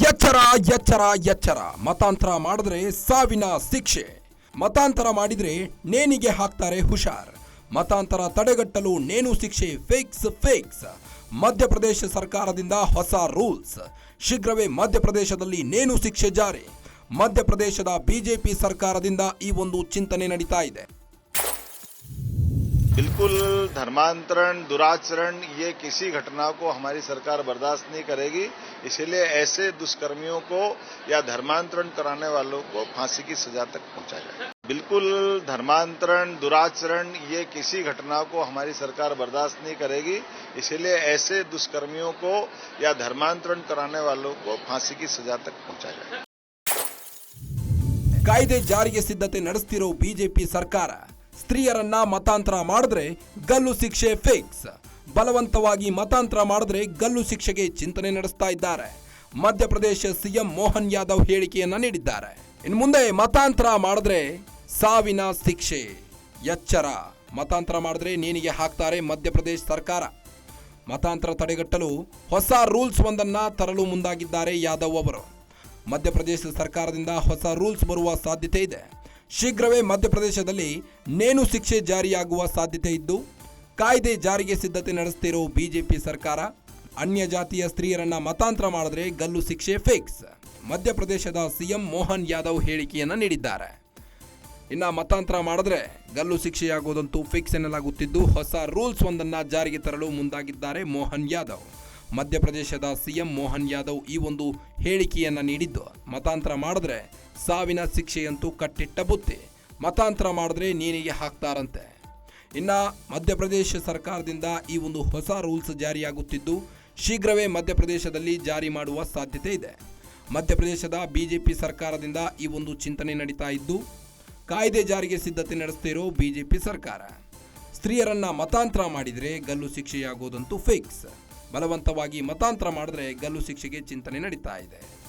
ಎಚ್ಚರ ಎಚ್ಚರ ಎಚ್ಚರ. ಮತಾಂತರ ಮಾಡಿದ್ರೆ ಸಾವಿನ ಶಿಕ್ಷೆ. ಮತಾಂತರ ಮಾಡಿದ್ರೆ ನೇಣಿಗೆ ಹಾಕ್ತಾರೆ ಹುಷಾರ್. ಮತಾಂತರ ತಡೆಗಟ್ಟಲು ನೇಣು ಶಿಕ್ಷೆ ಫಿಕ್ಸ್ ಫಿಕ್ಸ್ ಮಧ್ಯಪ್ರದೇಶ ಸರ್ಕಾರದಿಂದ ಹೊಸ ರೂಲ್ಸ್ ಶೀಘ್ರವೇ ಮಧ್ಯಪ್ರದೇಶದಲ್ಲಿ ನೇಣು ಶಿಕ್ಷೆ ಜಾರಿ. ಮಧ್ಯಪ್ರದೇಶದ ಬಿಜೆಪಿ ಸರ್ಕಾರದಿಂದ ಈ ಒಂದು ಚಿಂತನೆ ನಡೀತಾ ಇದೆ. बिल्कुल धर्मांतरण दुराचरण ये किसी घटना को हमारी सरकार बर्दाश्त नहीं करेगी इसीलिए ऐसे दुष्कर्मियों को या धर्मांतरण कराने वालों को फांसी की सजा तक पहुंचाया जाए बिल्कुल धर्मांतरण दुराचरण ये किसी घटना को हमारी सरकार बर्दाश्त नहीं करेगी इसीलिए ऐसे दुष्कर्मियों को या धर्मांतरण कराने वालों को फांसी की सजा तक पहुंचाया जाए ಕಾಯ್ದೆ ಜಾರಿಗೆ ಸಿದ್ಧತೆ ನಡೆಸ್ತಿರೋ ಬಿಜೆಪಿ ಸರ್ಕಾರ ಸ್ತ್ರೀಯರನ್ನ ಮತಾಂತರ ಮಾಡಿದ್ರೆ ಗಲ್ಲು ಶಿಕ್ಷೆ ಫಿಕ್ಸ್ ಬಲವಂತವಾಗಿ ಮತಾಂತರ ಮಾಡಿದ್ರೆ ಗಲ್ಲು ಶಿಕ್ಷೆಗೆ ಚಿಂತನೆ ನಡೆಸ್ತಾ ಇದ್ದಾರೆ. ಮಧ್ಯಪ್ರದೇಶ ಸಿಎಂ ಮೋಹನ್ ಯಾದವ್ ಹೇಳಿಕೆಯನ್ನ ನೀಡಿದ್ದಾರೆ. ಇನ್ನು ಮುಂದೆ ಮತಾಂತರ ಮಾಡಿದ್ರೆ ಸಾವಿನ ಶಿಕ್ಷೆ. ಎಚ್ಚರ. ಮತಾಂತರ ಮಾಡಿದ್ರೆ ನೇಣಿಗೆ ಹಾಕ್ತಾರೆ ಮಧ್ಯಪ್ರದೇಶ ಸರ್ಕಾರ. ಮತಾಂತರ ತಡೆಗಟ್ಟಲು ಹೊಸ ರೂಲ್ಸ್ ಒಂದನ್ನ ತರಲು ಮುಂದಾಗಿದ್ದಾರೆ ಯಾದವ್ ಅವರು. ಮಧ್ಯಪ್ರದೇಶ ಸರ್ಕಾರದಿಂದ ಹೊಸ ರೂಲ್ಸ್ ಬರುವ ಸಾಧ್ಯತೆ ಇದೆ. ಶೀಘ್ರವೇ ಮಧ್ಯಪ್ರದೇಶದಲ್ಲಿ ನೇಣು ಶಿಕ್ಷೆ ಜಾರಿಯಾಗುವ ಸಾಧ್ಯತೆ ಇದ್ದು, ಕಾಯ್ದೆ ಜಾರಿಗೆ ಸಿದ್ಧತೆ ನಡೆಸ್ತಿರೋ ಬಿಜೆಪಿ ಸರ್ಕಾರ ಅನ್ಯ ಜಾತಿಯ ಸ್ತ್ರೀಯರನ್ನ ಮತಾಂತರ ಮಾಡಿದ್ರೆ ಗಲ್ಲು ಶಿಕ್ಷೆ ಫಿಕ್ಸ್, ಮಧ್ಯಪ್ರದೇಶದ ಸಿಎಂ ಮೋಹನ್ ಯಾದವ್ ಹೇಳಿಕೆಯನ್ನ ನೀಡಿದ್ದಾರೆ. ಇನ್ನ ಮತಾಂತರ ಮಾಡಿದ್ರೆ ಗಲ್ಲು ಶಿಕ್ಷೆಯಾಗುವುದಂತೂ ಫಿಕ್ಸ್ ಎನ್ನಲಾಗುತ್ತಿದ್ದು, ಹೊಸ ರೂಲ್ಸ್ ಒಂದನ್ನ ಜಾರಿಗೆ ತರಲು ಮುಂದಾಗಿದ್ದಾರೆ ಮೋಹನ್ ಯಾದವ್. ಮಧ್ಯಪ್ರದೇಶದ ಸಿಎಂ ಮೋಹನ್ ಯಾದವ್ ಈ ಒಂದು ಹೇಳಿಕೆಯನ್ನು ನೀಡಿದ್ದು. ಮತಾಂತರ ಮಾಡಿದ್ರೆ ಸಾವಿನ ಶಿಕ್ಷೆಯಂತೂ ಕಟ್ಟಿಟ್ಟ ಬುತ್ತಿ. ಮತಾಂತರ ಮಾಡಿದ್ರೆ ನೀನಿಗೆ ಹಾಕ್ತಾರಂತೆ. ಇನ್ನು ಮಧ್ಯಪ್ರದೇಶ ಸರ್ಕಾರದಿಂದ ಈ ಒಂದು ಹೊಸ ರೂಲ್ಸ್ ಜಾರಿಯಾಗುತ್ತಿದ್ದು, ಶೀಘ್ರವೇ ಮಧ್ಯಪ್ರದೇಶದಲ್ಲಿ ಜಾರಿ ಮಾಡುವ ಸಾಧ್ಯತೆ ಇದೆ. ಮಧ್ಯಪ್ರದೇಶದ ಬಿಜೆಪಿ ಸರ್ಕಾರದಿಂದ ಈ ಒಂದು ಚಿಂತನೆ ನಡೀತಾ ಇದ್ದು, ಕಾಯ್ದೆ ಜಾರಿಗೆ ಸಿದ್ಧತೆ ನಡೆಸ್ತಿರೋ ಬಿಜೆಪಿ ಸರ್ಕಾರ. ಸ್ತ್ರೀಯರನ್ನ ಮತಾಂತರ ಮಾಡಿದರೆ ಗಲ್ಲು ಶಿಕ್ಷೆಯಾಗೋದಂತೂ ಫಿಕ್ಸ್ ಬಲವಂತವಾಗಿ ಮತಾಂತರ ಮಾಡಿದ್ರೆ ಗಲ್ಲು ಶಿಕ್ಷೆಗೆ ಚಿಂತನೆ ನಡೀತಾ ಇದೆ.